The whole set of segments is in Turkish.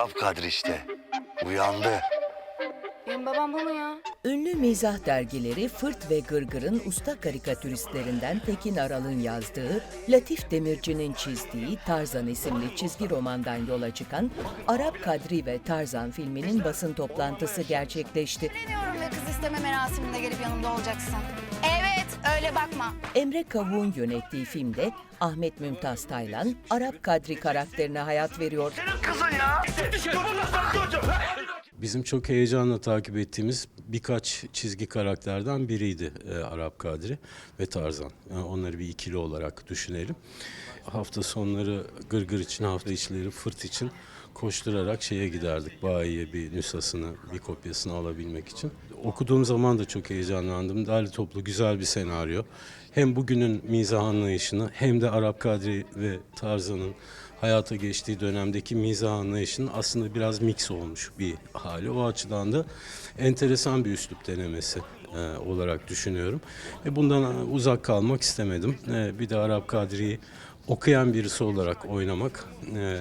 Arap Kadri işte. Uyandı. Benim babam bu mu ya? Ünlü mizah dergileri Fırt ve Gırgır'ın usta karikatüristlerinden Tekin Aral'ın yazdığı, Latif Demirci'nin çizdiği Tarzan isimli çizgi romandan yola çıkan Arap Kadri ve Tarzan filminin basın toplantısı gerçekleşti. Deniyorum ve kız isteme merasiminde gelip yanımda olacaksın. Evet, öyle bakma. Emre Kavuk'un yönettiği filmde Ahmet Mümtaz Taylan, Arap Kadri karakterine hayat veriyor. Bizim çok heyecanla takip ettiğimiz birkaç çizgi karakterden biriydi e, Arap Kadri ve Tarzan. Yani onları bir ikili olarak düşünelim. Hafta sonları Gırgır için, hafta içleri Fırt için koşturarak şeye giderdik. Bayiye bir nüshasını, bir kopyasını alabilmek için. Okuduğum zaman da çok heyecanlandım. Derli toplu güzel bir senaryo. Hem bugünün mizah anlayışını hem de Arap Kadri ve Tarzan'ın hayata geçtiği dönemdeki mizah anlayışının aslında biraz mix olmuş bir hali. O açıdan da enteresan bir üslup denemesi e, olarak düşünüyorum. Ve bundan uzak kalmak istemedim. E, bir de Arap Kadri'yi okuyan birisi olarak oynamak, e,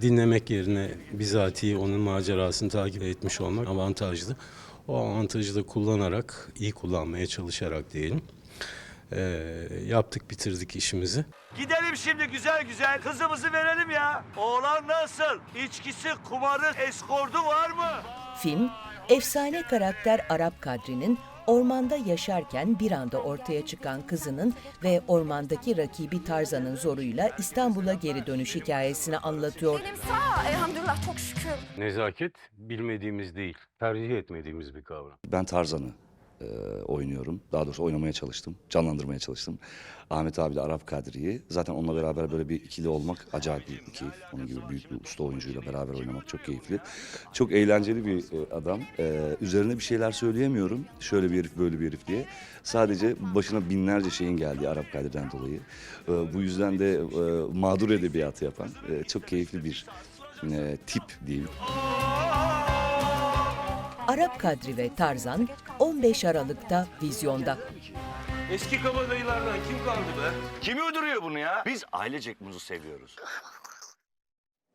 dinlemek yerine bizatihi onun macerasını takip etmiş olmak avantajlı. O avantajı da kullanarak, iyi kullanmaya çalışarak diyelim. E, yaptık bitirdik işimizi. Gidelim şimdi güzel güzel kızımızı verelim ya. Oğlan nasıl? İçkisi, kumarı, eskordu var mı? Film, efsane karakter Arap Kadri'nin ormanda yaşarken bir anda ortaya çıkan kızının ve ormandaki rakibi Tarzan'ın zoruyla İstanbul'a geri dönüş hikayesini anlatıyor. Benim sağ, elhamdülillah çok şükür. Nezaket bilmediğimiz değil, tercih etmediğimiz bir kavram. Ben Tarzan'ı e, oynuyorum. Daha doğrusu oynamaya çalıştım, canlandırmaya çalıştım. Ahmet abiyle Arap Kadri'yi. Zaten onunla beraber böyle bir ikili olmak acayip bir keyif. Onun gibi büyük bir usta oyuncuyla beraber oynamak çok keyifli. Çok eğlenceli bir e, adam. E, üzerine bir şeyler söyleyemiyorum. Şöyle bir herif, böyle bir herif diye. Sadece başına binlerce şeyin geldiği Arap Kadri'den dolayı. E, bu yüzden de e, mağdur edebiyatı yapan e, çok keyifli bir e, tip diyeyim. Arap Kadri ve Tarzan 15 Aralık'ta vizyonda. Eski kabadayılardan kim kaldı be? Kim uyduruyor bunu ya? Biz ailecek muzu seviyoruz.